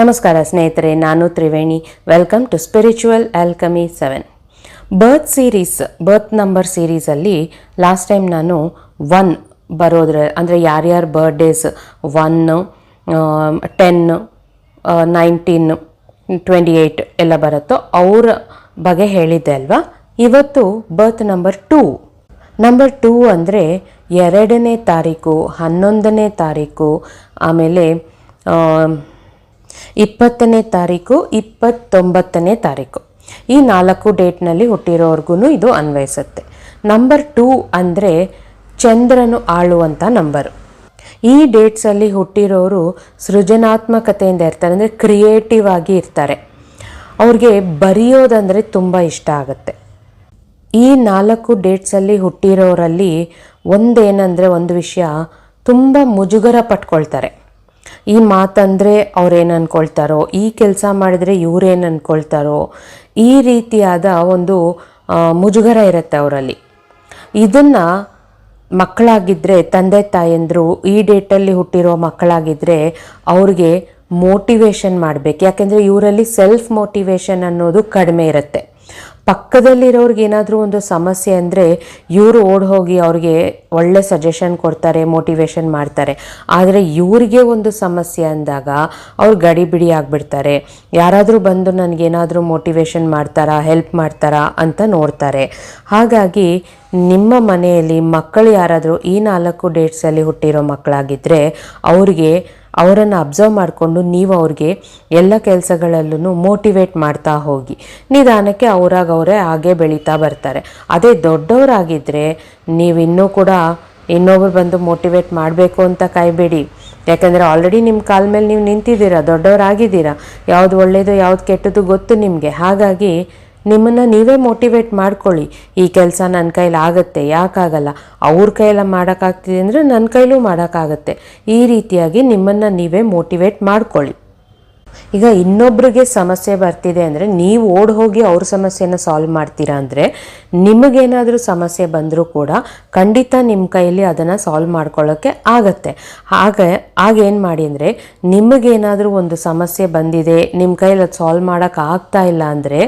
ನಮಸ್ಕಾರ ಸ್ನೇಹಿತರೆ, ನಾನು Triveni. Welcome to spiritual alchemy seven birth series birth number ಸೀರೀಸಲ್ಲಿ last time ನಾನು ಒನ್ ಬರೋದ್ರ, ಅಂದರೆ ಯಾರ್ಯಾರ birthdays one ten nineteen twenty eight ಎಲ್ಲ ಬರುತ್ತೋ ಅವರ ಬಗ್ಗೆ ಹೇಳಿದ್ದೆ ಅಲ್ವಾ? ಇವತ್ತು birth number two number two ಅಂದರೆ ಎರಡನೇ ತಾರೀಕು, ಹನ್ನೊಂದನೇ ತಾರೀಕು, ಆಮೇಲೆ ಇಪ್ಪತ್ತನೇ ತಾರೀಕು, ಇಪ್ಪತ್ತೊಂಬತ್ತನೇ ತಾರೀಕು. ಈ ನಾಲ್ಕು ಡೇಟ್ನಲ್ಲಿ ಹುಟ್ಟಿರೋರ್ಗೂ ಇದು ಅನ್ವಯಿಸುತ್ತೆ. ನಂಬರ್ ಟೂ ಅಂದರೆ ಚಂದ್ರನು ಆಳುವಂಥ ನಂಬರು. ಈ ಡೇಟ್ಸಲ್ಲಿ ಹುಟ್ಟಿರೋರು ಸೃಜನಾತ್ಮಕತೆಯಿಂದ ಇರ್ತಾರೆ, ಅಂದರೆ ಕ್ರಿಯೇಟಿವ್ ಆಗಿ ಇರ್ತಾರೆ. ಅವ್ರಿಗೆ ಬರೆಯೋದಂದರೆ ತುಂಬ ಇಷ್ಟ ಆಗುತ್ತೆ. ಈ ನಾಲ್ಕು ಡೇಟ್ಸಲ್ಲಿ ಹುಟ್ಟಿರೋರಲ್ಲಿ ಒಂದೇನಂದರೆ ಒಂದು ವಿಷಯ ತುಂಬ ಮುಜುಗರ ಪಟ್ಕೊಳ್ತಾರೆ. ಈ ಮಾತಂದರೆ ಅವ್ರೇನು ಅಂದ್ಕೊಳ್ತಾರೋ ಈ ಕೆಲಸ ಮಾಡಿದರೆ ಇವರೇನು ಅಂದ್ಕೊಳ್ತಾರೋ ಈ ರೀತಿಯಾದ ಒಂದು ಮುಜುಗರ ಇರುತ್ತೆ ಅವರಲ್ಲಿ. ಇದನ್ನು ಮಕ್ಕಳಾಗಿದ್ದರೆ ತಂದೆ ತಾಯಂದರು ಈ ಡೇಟಲ್ಲಿ ಹುಟ್ಟಿರೋ ಮಕ್ಕಳಾಗಿದ್ದರೆ ಅವ್ರಿಗೆ ಮೋಟಿವೇಶನ್ ಮಾಡಬೇಕು. ಯಾಕೆಂದರೆ ಇವರಲ್ಲಿ ಸೆಲ್ಫ್ ಮೋಟಿವೇಶನ್ ಅನ್ನೋದು ಕಡಿಮೆ ಇರುತ್ತೆ. ಪಕ್ಕದಲ್ಲಿರೋರ್ಗೆ ಏನಾದರೂ ಒಂದು ಸಮಸ್ಯೆ ಅಂದರೆ ಇವರು ಓಡಿ ಹೋಗಿ ಅವ್ರಿಗೆ ಒಳ್ಳೆ ಸಜೆಷನ್ ಕೊಡ್ತಾರೆ ಮೋಟಿವೇಶನ್ ಮಾಡ್ತಾರೆ. ಆದರೆ ಇವರಿಗೆ ಒಂದು ಸಮಸ್ಯೆ ಅಂದಾಗ ಅವ್ರು ಗಡಿಬಿಡಿ ಆಗಿಬಿಡ್ತಾರೆ. ಯಾರಾದರೂ ಬಂದು ನನಗೇನಾದರೂ ಮೋಟಿವೇಶನ್ ಮಾಡ್ತಾರಾ ಹೆಲ್ಪ್ ಮಾಡ್ತಾರಾ ಅಂತ ನೋಡ್ತಾರೆ. ಹಾಗಾಗಿ ನಿಮ್ಮ ಮನೆಯಲ್ಲಿ ಮಕ್ಕಳು ಯಾರಾದರೂ ಈ ನಾಲ್ಕು ಡೇಟ್ಸಲ್ಲಿ ಹುಟ್ಟಿರೋ ಮಕ್ಕಳಾಗಿದ್ದರೆ ಅವ್ರಿಗೆ ಅವರನ್ನು ಅಬ್ಸರ್ವ್ ಮಾಡಿಕೊಂಡು ನೀವು ಅವ್ರಿಗೆ ಎಲ್ಲ ಕೆಲಸಗಳಲ್ಲೂ ಮೋಟಿವೇಟ್ ಮಾಡ್ತಾ ಹೋಗಿ. ನಿಧಾನಕ್ಕೆ ಅವರಾಗ ಅವರೇ ಹಾಗೆ ಬೆಳೀತಾ ಬರ್ತಾರೆ. ಅದೇ ದೊಡ್ಡವರಾಗಿದ್ದರೆ ನೀವು ಇನ್ನೂ ಕೂಡ ಇನ್ನೊಬ್ರು ಬಂದು ಮೋಟಿವೇಟ್ ಮಾಡಬೇಕು ಅಂತ ಕಾಯಬೇಡಿ. ಯಾಕಂದರೆ ಆಲ್ರೆಡಿ ನಿಮ್ಮ ಕಾಲ ಮೇಲೆ ನೀವು ನಿಂತಿದ್ದೀರಾ, ದೊಡ್ಡವರಾಗಿದ್ದೀರಾ. ಯಾವ್ದು ಒಳ್ಳೆಯದು ಯಾವ್ದು ಕೆಟ್ಟದ್ದು ಗೊತ್ತು ನಿಮಗೆ. ಹಾಗಾಗಿ ನಿಮ್ಮನ್ನು ನೀವೇ ಮೋಟಿವೇಟ್ ಮಾಡ್ಕೊಳ್ಳಿ. ಈ ಕೆಲಸ ನನ್ನ ಕೈಲಿ ಆಗುತ್ತೆ, ಯಾಕಾಗಲ್ಲ? ಅವ್ರ ಕೈಲ ಮಾಡೋಕ್ಕಾಗ್ತಿದೆ ಅಂದರೆ ನನ್ನ ಕೈಲೂ ಮಾಡೋಕ್ಕಾಗತ್ತೆ ಈ ರೀತಿಯಾಗಿ ನಿಮ್ಮನ್ನು ನೀವೇ ಮೋಟಿವೇಟ್ ಮಾಡ್ಕೊಳ್ಳಿ. ಈಗ ಇನ್ನೊಬ್ರಿಗೆ ಸಮಸ್ಯೆ ಬರ್ತಿದೆ ಅಂದರೆ ನೀವು ಓಡ್ ಹೋಗಿ ಅವ್ರ ಸಮಸ್ಯೆನ ಸಾಲ್ವ್ ಮಾಡ್ತೀರಾ ಅಂದರೆ ನಿಮಗೇನಾದರೂ ಸಮಸ್ಯೆ ಬಂದರೂ ಕೂಡ ಖಂಡಿತ ನಿಮ್ಮ ಕೈಯಲ್ಲಿ ಅದನ್ನು ಸಾಲ್ವ್ ಮಾಡ್ಕೊಳ್ಳೋಕ್ಕೆ ಆಗತ್ತೆ. ಹಾಗೆ ಆಗೇನು ಮಾಡಿ ಅಂದರೆ ನಿಮಗೇನಾದರೂ ಒಂದು ಸಮಸ್ಯೆ ಬಂದಿದೆ ನಿಮ್ಮ ಕೈಯಲ್ಲಿ ಅದು ಸಾಲ್ವ್ ಮಾಡೋಕ್ಕೆ ಆಗ್ತಾ ಇಲ್ಲ ಅಂದರೆ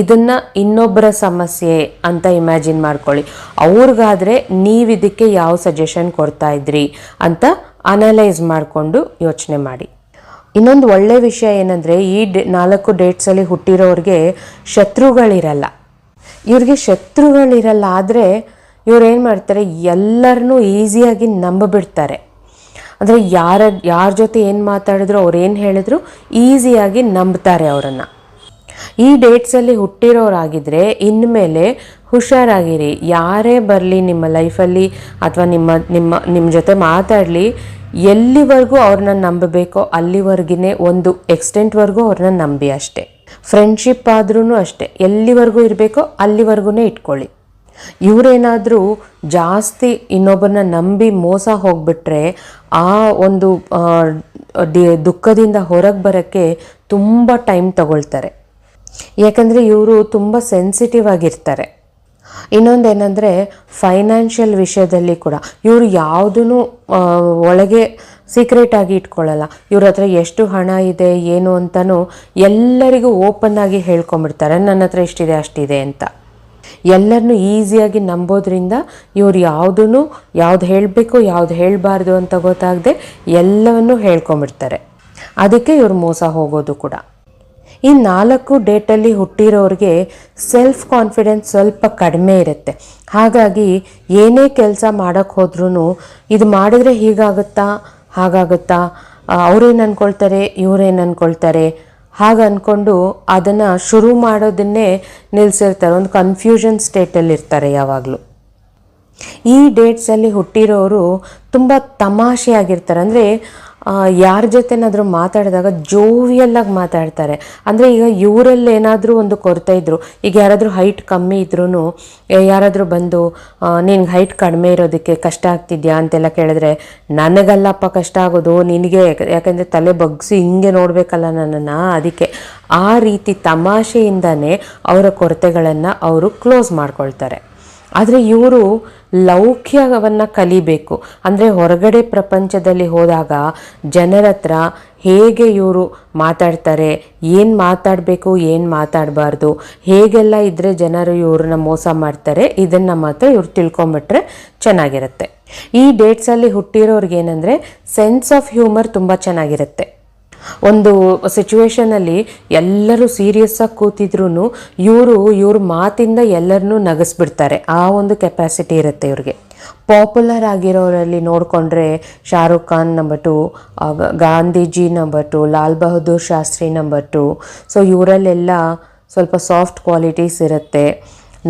ಇದನ್ನು ಇನ್ನೊಬ್ಬರ ಸಮಸ್ಯೆ ಅಂತ ಇಮ್ಯಾಜಿನ್ ಮಾಡ್ಕೊಳ್ಳಿ. ಅವ್ರಿಗಾದರೆ ನೀವು ಇದಕ್ಕೆ ಯಾವ ಸಜೆಷನ್ ಕೊಡ್ತಾ ಇದ್ರಿ ಅಂತ ಅನಲೈಸ್ ಮಾಡಿಕೊಂಡು ಯೋಚನೆ ಮಾಡಿ. ಇನ್ನೊಂದು ಒಳ್ಳೆ ವಿಷಯ ಏನಂದರೆ, ಈ ಡೇ, ನಾಲ್ಕು ಡೇಟ್ಸಲ್ಲಿ ಹುಟ್ಟಿರೋರಿಗೆ ಶತ್ರುಗಳಿರಲ್ಲ. ಇವ್ರಿಗೆ ಶತ್ರುಗಳಿರಲ್ಲ ಆದರೆ ಇವ್ರು ಏನು ಮಾಡ್ತಾರೆ ಎಲ್ಲರನ್ನೂ ಈಸಿಯಾಗಿ ನಂಬಿಬಿಡ್ತಾರೆ. ಅಂದರೆ ಯಾರ ಯಾರ ಜೊತೆ ಏನು ಮಾತಾಡಿದ್ರು, ಅವ್ರು ಏನು ಹೇಳಿದ್ರು ಈಸಿಯಾಗಿ ನಂಬ್ತಾರೆ ಅವರನ್ನು. ಈ ಡೇಟ್ಸಲ್ಲಿ ಹುಟ್ಟಿರೋರಾಗಿದ್ದರೆ ಇನ್ಮೇಲೆ ಹುಷಾರಾಗಿರಿ. ಯಾರೇ ಬರಲಿ ನಿಮ್ಮ ಲೈಫಲ್ಲಿ ಅಥವಾ ನಿಮ್ಮ ನಿಮ್ಮ ನಿಮ್ಮ ಜೊತೆ ಮಾತಾಡಲಿ ಎಲ್ಲಿವರೆಗೂ ಅವ್ರನ್ನ ನಂಬಬೇಕೋ ಅಲ್ಲಿವರೆಗಿನೇ ಒಂದು ಎಕ್ಸ್ಟೆಂಟ್ವರೆಗೂ ಅವ್ರನ್ನ ನಂಬಿ ಅಷ್ಟೇ. ಫ್ರೆಂಡ್ಶಿಪ್ ಆದ್ರೂ ಅಷ್ಟೇ. ಎಲ್ಲಿವರೆಗೂ ಇರಬೇಕೋ ಅಲ್ಲಿವರೆಗೂ ಇಟ್ಕೊಳ್ಳಿ. ಇವರೇನಾದರೂ ಜಾಸ್ತಿ ಇನ್ನೊಬ್ಬರನ್ನ ನಂಬಿ ಮೋಸ ಹೋಗ್ಬಿಟ್ರೆ ಆ ಒಂದು ದುಃಖದಿಂದ ಹೊರಗೆ ಬರೋಕ್ಕೆ ತುಂಬ ಟೈಮ್ ತಗೊಳ್ತಾರೆ. ಯಾಕಂದರೆ ಇವರು ತುಂಬ ಸೆನ್ಸಿಟಿವ್ ಆಗಿರ್ತಾರೆ. ಇನ್ನೊಂದೇನೆಂದರೆ ಫೈನಾನ್ಷಿಯಲ್ ವಿಷಯದಲ್ಲಿ ಕೂಡ. ಇವರು ಯಾವುದೂ ಒಳಗೆ ಸೀಕ್ರೆಟ್ ಆಗಿ ಇಟ್ಕೊಳ್ಳಲ್ಲ. ಇವ್ರ ಹತ್ರ ಎಷ್ಟು ಹಣ ಇದೆ, ಏನು ಅಂತಲೂ ಎಲ್ಲರಿಗೂ ಓಪನ್ ಆಗಿ ಹೇಳ್ಕೊಂಬಿಡ್ತಾರೆ ನನ್ನ ಹತ್ರ ಇಷ್ಟಿದೆ ಅಷ್ಟಿದೆ ಅಂತ. ಎಲ್ಲರನ್ನೂ ಈಸಿಯಾಗಿ ನಂಬೋದ್ರಿಂದ ಇವ್ರು ಯಾವುದೂ ಯಾವ್ದು ಹೇಳಬೇಕು, ಯಾವ್ದು ಹೇಳಬಾರ್ದು ಅಂತ ಗೊತ್ತಾಗದೆ ಎಲ್ಲವನ್ನೂ ಹೇಳ್ಕೊಂಬಿಡ್ತಾರೆ ಅದಕ್ಕೆ ಇವ್ರು ಮೋಸ ಹೋಗೋದು ಕೂಡ. ಈ ನಾಲ್ಕು ಡೇಟಲ್ಲಿ ಹುಟ್ಟಿರೋರಿಗೆ ಸೆಲ್ಫ್ ಕಾನ್ಫಿಡೆನ್ಸ್ ಸ್ವಲ್ಪ ಕಡಿಮೆ ಇರುತ್ತೆ. ಹಾಗಾಗಿ ಏನೇ ಕೆಲಸ ಮಾಡೋಕ್ಕೆ ಹೋದ್ರೂ ಇದು ಮಾಡಿದರೆ ಹೀಗಾಗುತ್ತಾ? ಹಾಗಾಗುತ್ತಾ? ಅವ್ರೇನು ಅಂದ್ಕೊಳ್ತಾರೆ ಇವರೇನು ಅಂದ್ಕೊಳ್ತಾರೆ ಹಾಗೆ ಅಂದ್ಕೊಂಡು ಅದನ್ನು ಶುರು ಮಾಡೋದನ್ನೇ ನಿಲ್ಲಿಸಿರ್ತಾರೆ ಒಂದು ಕನ್ಫ್ಯೂಷನ್ ಸ್ಟೇಟಲ್ಲಿರ್ತಾರೆ ಯಾವಾಗಲೂ. ಈ ಡೇಟ್ಸಲ್ಲಿ ಹುಟ್ಟಿರೋರು ತುಂಬ ತಮಾಷೆಯಾಗಿರ್ತಾರೆ. ಅಂದರೆ ಯಾರ ಜೊತೆನಾದರೂ ಮಾತಾಡಿದಾಗ ಜೋವಿಯಲ್ಲಾಗಿ ಮಾತಾಡ್ತಾರೆ. ಅಂದರೆ, ಈಗ ಇವರಲ್ಲಿ ಏನಾದರೂ ಒಂದು ಕೊರತೆ ಇದ್ದರು ಈಗ ಯಾರಾದರೂ ಹೈಟ್ ಕಮ್ಮಿ ಇದ್ರೂ ಯಾರಾದರೂ ಬಂದು ನಿನ್ಗೆ ಹೈಟ್ ಕಡಿಮೆ ಇರೋದಕ್ಕೆ ಕಷ್ಟ ಆಗ್ತಿದ್ಯಾ? ಅಂತೆಲ್ಲ ಕೇಳಿದ್ರೆ, ನನಗಲ್ಲಪ್ಪ ಕಷ್ಟ ಆಗೋದು, ನಿನಗೆ, ಯಾಕೆಂದರೆ ತಲೆ ಬಗ್ಸಿ ಹಿಂಗೆ ನೋಡಬೇಕಲ್ಲ ನನ್ನನ್ನು? ಅದಕ್ಕೆ ಆ ರೀತಿ ತಮಾಷೆಯಿಂದನೇ ಅವರ ಕೊರತೆಗಳನ್ನು ಅವರು ಕ್ಲೋಸ್ ಮಾಡ್ಕೊಳ್ತಾರೆ. ಆದರೆ ಇವರು ಲೌಕ್ಯವನ್ನು ಕಲಿಬೇಕು. ಅಂದರೆ ಹೊರಗಡೆ ಪ್ರಪಂಚದಲ್ಲಿ ಹೋದಾಗ ಜನರ ಹತ್ರ ಹೇಗೆ ಇವರು ಮಾತಾಡ್ತಾರೆ, ಏನು ಮಾತಾಡಬೇಕು, ಏನು ಮಾತಾಡಬಾರ್ದು, ಹೇಗೆಲ್ಲ ಇದ್ದರೆ ಜನರು ಇವ್ರನ್ನ ಮೋಸ ಮಾಡ್ತಾರೆ, ಇದನ್ನು ಮಾತ್ರ ಇವ್ರು ತಿಳ್ಕೊಂಬಿಟ್ರೆ ಚೆನ್ನಾಗಿರುತ್ತೆ. ಈ ಡೇಟ್ಸಲ್ಲಿ ಹುಟ್ಟಿರೋರಿಗೆ ಏನಂದರೆ ಸೆನ್ಸ್ ಆಫ್ ಹ್ಯೂಮರ್ ತುಂಬ ಚೆನ್ನಾಗಿರುತ್ತೆ. ಒಂದು ಸಿಚುವೇಶನಲ್ಲಿ ಎಲ್ಲರೂ ಸೀರಿಯಸ್ ಆಗಿ ಕೂತಿದ್ರು ಇವರು, ಇವ್ರ ಮಾತಿಂದ ಎಲ್ಲರನ್ನೂ ನಗಸ್ಬಿಡ್ತಾರೆ. ಆ ಒಂದು ಕೆಪಾಸಿಟಿ ಇರುತ್ತೆ ಇವ್ರಿಗೆ. ಪಾಪ್ಯುಲರ್ ಆಗಿರೋರಲ್ಲಿ ನೋಡಿಕೊಂಡ್ರೆ Shahrukh Khan number two Gandhiji number two Lal Bahadur Shastri number two so ಇವರಲ್ಲೆಲ್ಲ ಸ್ವಲ್ಪ ಸಾಫ್ಟ್ ಕ್ವಾಲಿಟೀಸ್ ಇರುತ್ತೆ.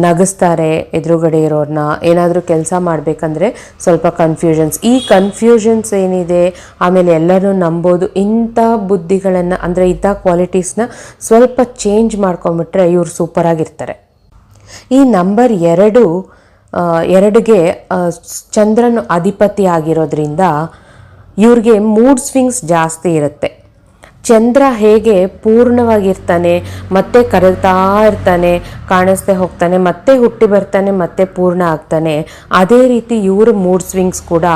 ನಗಿಸ್ತಾರೆ ಎದುರುಗಡೆ ಇರೋರನ್ನ ಏನಾದರೂ ಕೆಲಸ ಮಾಡಬೇಕಂದ್ರೆ ಸ್ವಲ್ಪ ಕನ್ಫ್ಯೂಷನ್ಸ್ ಈ ಕನ್ಫ್ಯೂಷನ್ಸ್ ಏನಿದೆ, ಆಮೇಲೆ ಎಲ್ಲರೂ ನಂಬೋದು ಇಂಥ ಬುದ್ಧಿಗಳನ್ನು, ಅಂದರೆ ಇಂಥ ಕ್ವಾಲಿಟೀಸ್ನ ಸ್ವಲ್ಪ ಚೇಂಜ್ ಮಾಡ್ಕೊಂಬಿಟ್ರೆ ಇವ್ರು ಸೂಪರಾಗಿರ್ತಾರೆ ಈ ನಂಬರ್ ಎರಡು ಎರಡಿಗೆ ಚಂದ್ರನು ಅಧಿಪತಿ ಆಗಿರೋದ್ರಿಂದ ಇವ್ರಿಗೆ ಮೂಡ್ ಸ್ವಿಂಗ್ಸ್ ಜಾಸ್ತಿ ಇರುತ್ತೆ. ಚಂದ್ರ ಹೇಗೆ ಪೂರ್ಣವಾಗಿರ್ತಾನೆ, ಮತ್ತೆ ಕರಗ್ತಾ ಇರ್ತಾನೆ ಕಾಣಿಸ್ದೆ ಹೋಗ್ತಾನೆ, ಮತ್ತೆ ಹುಟ್ಟಿ ಬರ್ತಾನೆ, ಮತ್ತೆ ಪೂರ್ಣ ಆಗ್ತಾನೆ. ಅದೇ ರೀತಿ ಇವ್ರ ಮೂಡ್ ಸ್ವಿಂಗ್ಸ್ ಕೂಡ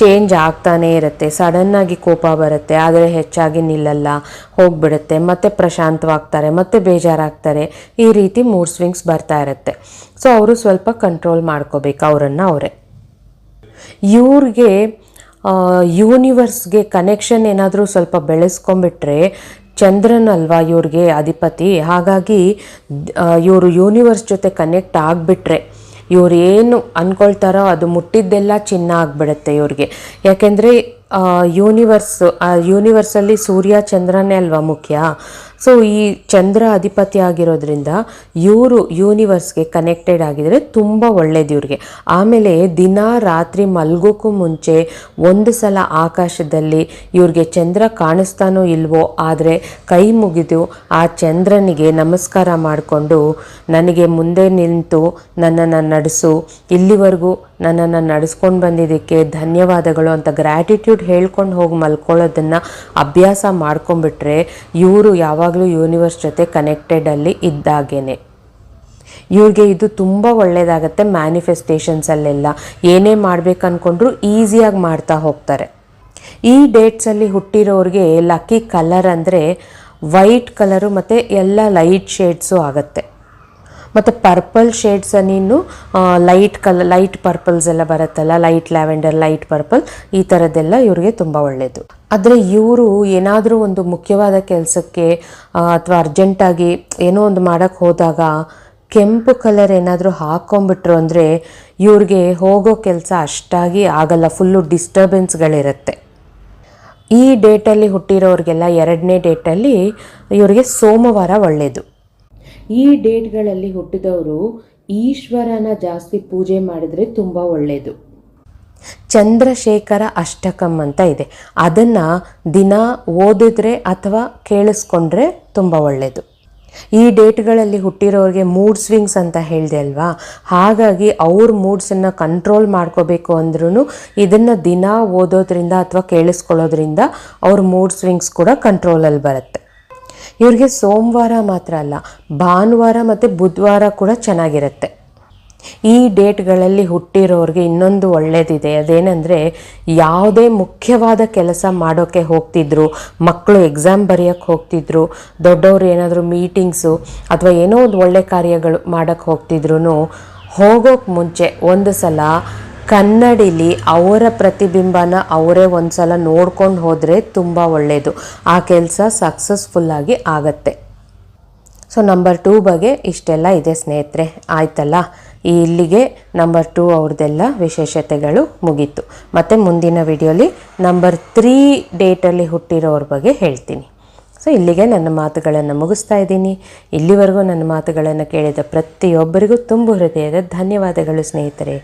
ಚೇಂಜ್ ಆಗ್ತಾನೆ ಇರುತ್ತೆ. ಸಡನ್ನಾಗಿ ಕೋಪ ಬರುತ್ತೆ, ಆದರೆ ಹೆಚ್ಚಾಗಿ ನಿಲ್ಲಲ್ಲ. ಹೋಗ್ಬಿಡುತ್ತೆ, ಮತ್ತೆ ಪ್ರಶಾಂತವಾಗ್ತಾರೆ, ಮತ್ತೆ ಬೇಜಾರಾಗ್ತಾರೆ. ಈ ರೀತಿ ಮೂಡ್ ಸ್ವಿಂಗ್ಸ್ ಬರ್ತಾ ಇರುತ್ತೆ. ಸೊ ಅವರು ಸ್ವಲ್ಪ ಕಂಟ್ರೋಲ್ ಮಾಡ್ಕೋಬೇಕು, ಅವರನ್ನು ಅವರೇ. ಇವ್ರಿಗೆ ಯೂನಿವರ್ಸ್ಗೆ ಕನೆಕ್ಷನ್ ಏನಾದರೂ ಸ್ವಲ್ಪ ಬೆಳೆಸ್ಕೊಂಬಿಟ್ರೆ ಚಂದ್ರನ್ ಅಲ್ವಾ ಇವ್ರಿಗೆ ಅಧಿಪತಿ? ಹಾಗಾಗಿ ಇವರು ಯೂನಿವರ್ಸ್ ಜೊತೆ ಕನೆಕ್ಟ್ ಆಗಿಬಿಟ್ರೆ, ಇವ್ರು ಏನು ಅಂದ್ಕೊಳ್ತಾರೋ ಅದು ಮುಟ್ಟಿದ್ದೆಲ್ಲ ಚಿನ್ನ ಆಗಿಬಿಡುತ್ತೆ ಇವ್ರಿಗೆ. ಯಾಕೆಂದರೆ ಯೂನಿವರ್ಸ್ ಯೂನಿವರ್ಸಲ್ಲಿ ಸೂರ್ಯ, ಚಂದ್ರನೇ ಅಲ್ವಾ ಮುಖ್ಯ? ಸೊ ಈ ಚಂದ್ರ ಅಧಿಪತಿ ಆಗಿರೋದ್ರಿಂದ ಇವರು ಯೂನಿವರ್ಸ್ಗೆ ಕನೆಕ್ಟೆಡ್ ಆಗಿದರೆ ತುಂಬ ಒಳ್ಳೇದು ಇವ್ರಿಗೆ. ಆಮೇಲೆ ದಿನ, ರಾತ್ರಿ ಮಲ್ಗೋಕ್ಕೂ ಮುಂಚೆ ಒಂದು ಸಲ ಆಕಾಶದಲ್ಲಿ ಇವ್ರಿಗೆ ಚಂದ್ರ ಕಾಣಿಸ್ತಾನೋ ಇಲ್ವೋ ಆದರೆ ಕೈ ಮುಗಿದು ಆ ಚಂದ್ರನಿಗೆ ನಮಸ್ಕಾರ ಮಾಡಿಕೊಂಡು ನನಗೆ ಮುಂದೆ ನಿಂತು ನನ್ನನ್ನು ನಡೆಸು, ಇಲ್ಲಿವರೆಗೂ ನನ್ನನ್ನು ನಡೆಸ್ಕೊಂಡು ಬಂದಿದ್ದಕ್ಕೆ ಧನ್ಯವಾದಗಳು ಅಂತ ಗ್ರ್ಯಾಟಿಟ್ಯೂಡ್ ಹೇಳ್ಕೊಂಡು ಹೋಗಿ ಮಲ್ಕೊಳ್ಳೋದನ್ನು ಅಭ್ಯಾಸ ಮಾಡ್ಕೊಂಬಿಟ್ರೆ ಇವರು ಯಾವಾಗಲೂ ಯೂನಿವರ್ಸ್ ಜೊತೆ ಕನೆಕ್ಟೆಡಲ್ಲಿ ಇದ್ದಾಗೇನೆ. ಇವ್ರಿಗೆ ಇದು ತುಂಬ ಒಳ್ಳೆಯದಾಗತ್ತೆ ಮ್ಯಾನಿಫೆಸ್ಟೇಷನ್ಸಲ್ಲೆಲ್ಲ ಏನೇ ಮಾಡ್ಬೇಕು ಅಂದ್ಕೊಂಡ್ರು ಈಸಿಯಾಗಿ ಮಾಡ್ತಾ ಹೋಗ್ತಾರೆ. ಈ ಡೇಟ್ಸಲ್ಲಿ ಹುಟ್ಟಿರೋರಿಗೆ ಲಕ್ಕಿ ಕಲರ್ ಅಂದರೆ ವೈಟ್ ಕಲರು ಮತ್ತು ಎಲ್ಲ ಲೈಟ್ ಶೇಡ್ಸು ಆಗುತ್ತೆ. ಮತ್ತು ಪರ್ಪಲ್ ಶೇಡ್ಸ್ ನೀನು ಲೈಟ್ ಕಲರ್ ಲೈಟ್ ಪರ್ಪಲ್ಸ್ ಎಲ್ಲ ಬರುತ್ತಲ್ಲ ಲೈಟ್ ಲ್ಯಾವೆಂಡರ್ ಲೈಟ್ ಪರ್ಪಲ್ ಈ ಥರದ್ದೆಲ್ಲ ಇವ್ರಿಗೆ ತುಂಬ ಒಳ್ಳೆಯದು ಆದರೆ ಇವರು ಏನಾದರೂ ಒಂದು ಮುಖ್ಯವಾದ ಕೆಲಸಕ್ಕೆ ಅಥವಾ ಅರ್ಜೆಂಟಾಗಿ ಏನೋ ಒಂದು ಮಾಡೋಕ್ಕೆ ಹೋದಾಗ ಕೆಂಪು ಕಲರ್ ಏನಾದರೂ ಹಾಕ್ಕೊಂಬಿಟ್ರು ಅಂದರೆ ಇವ್ರಿಗೆ ಹೋಗೋ ಕೆಲಸ ಅಷ್ಟಾಗಿ ಆಗಲ್ಲ ಫುಲ್ಲು ಡಿಸ್ಟರ್ಬೆನ್ಸ್ಗಳಿರುತ್ತೆ ಈ ಡೇಟಲ್ಲಿ ಹುಟ್ಟಿರೋರಿಗೆಲ್ಲ ಎರಡನೇ ಡೇಟಲ್ಲಿ ಇವರಿಗೆ ಸೋಮವಾರ ಒಳ್ಳೆಯದು ಈ ಡೇಟ್ಗಳಲ್ಲಿ ಹುಟ್ಟಿದವರು ಈಶ್ವರನ ಜಾಸ್ತಿ ಪೂಜೆ ಮಾಡಿದರೆ ತುಂಬ ಒಳ್ಳೆಯದು ಚಂದ್ರಶೇಖರ ಅಷ್ಟಕಂ ಅಂತ ಇದೆ. ಅದನ್ನು ದಿನ ಓದಿದ್ರೆ ಅಥವಾ ಕೇಳಿಸ್ಕೊಂಡ್ರೆ ತುಂಬ ಒಳ್ಳೆಯದು ಈ ಡೇಟ್ಗಳಲ್ಲಿ ಹುಟ್ಟಿರೋರಿಗೆ ಮೂಡ್ ಸ್ವಿಂಗ್ಸ್ ಅಂತ ಹೇಳಿದೆ ಅಲ್ವಾ? ಹಾಗಾಗಿ ಅವ್ರ ಮೂಡ್ಸನ್ನು ಕಂಟ್ರೋಲ್ ಮಾಡ್ಕೋಬೇಕು ಅಂದ್ರೂ ಇದನ್ನು ದಿನ ಓದೋದ್ರಿಂದ ಅಥವಾ ಕೇಳಿಸ್ಕೊಳ್ಳೋದ್ರಿಂದ ಅವ್ರ ಮೂಡ್ ಸ್ವಿಂಗ್ಸ್ ಕೂಡ ಕಂಟ್ರೋಲಲ್ಲಿ ಬರುತ್ತೆ. ಇವ್ರಿಗೆ ಸೋಮವಾರ ಮಾತ್ರ ಅಲ್ಲ, ಭಾನುವಾರ ಮತ್ತು ಬುಧವಾರ ಕೂಡ ಚೆನ್ನಾಗಿರುತ್ತೆ. ಈ ಡೇಟ್ಗಳಲ್ಲಿ ಹುಟ್ಟಿರೋರಿಗೆ ಇನ್ನೊಂದು ಒಳ್ಳೇದಿದೆ. ಅದೇನೆಂದರೆ, ಯಾವುದೇ ಮುಖ್ಯವಾದ ಕೆಲಸ ಮಾಡೋಕ್ಕೆ ಹೋಗ್ತಿದ್ರು, ಮಕ್ಕಳು ಎಕ್ಸಾಮ್ ಬರೆಯೋಕ್ಕೆ ಹೋಗ್ತಿದ್ರು, ದೊಡ್ಡವರು ಏನಾದರೂ ಮೀಟಿಂಗ್ಸು ಅಥವಾ ಏನೋ ಒಂದು ಒಳ್ಳೆ ಕಾರ್ಯಗಳು ಮಾಡೋಕ್ಕೆ ಹೋಗ್ತಿದ್ರು ಹೋಗೋಕ್ಕೆ ಮುಂಚೆ ಒಂದು ಸಲ ಕನ್ನಡಿಲಿ ಅವರ ಪ್ರತಿಬಿಂಬನ ಅವರೇ ಒಂದ್ಸಲ ನೋಡ್ಕೊಂಡು ಹೋದರೆ ತುಂಬ ಒಳ್ಳೆಯದು ಆ ಕೆಲಸ ಸಕ್ಸಸ್ಫುಲ್ಲಾಗಿ ಆಗತ್ತೆ. ಸೊ ನಂಬರ್ ಟೂ ಬಗ್ಗೆ ಇಷ್ಟೆಲ್ಲ ಇದೆ ಸ್ನೇಹಿತರೆ. ಆಯ್ತಲ್ಲ? ಇಲ್ಲಿಗೆ ನಂಬರ್ ಟೂ ಅವ್ರದ್ದೆಲ್ಲ ವಿಶೇಷತೆಗಳು ಮುಗೀತು. ಮತ್ತು ಮುಂದಿನ ವಿಡಿಯೋಲಿ ನಂಬರ್ ತ್ರೀ ಡೇಟಲ್ಲಿ ಹುಟ್ಟಿರೋರ ಬಗ್ಗೆ ಹೇಳ್ತೀನಿ. ಸೊ ಇಲ್ಲಿಗೆ ನನ್ನ ಮಾತುಗಳನ್ನು ಮುಗಿಸ್ತಾ ಇದ್ದೀನಿ. ಇಲ್ಲಿವರೆಗೂ ನನ್ನ ಮಾತುಗಳನ್ನು ಕೇಳಿದ ಪ್ರತಿಯೊಬ್ಬರಿಗೂ ತುಂಬ ಹೃದಯದ ಧನ್ಯವಾದಗಳು ಸ್ನೇಹಿತರೆ.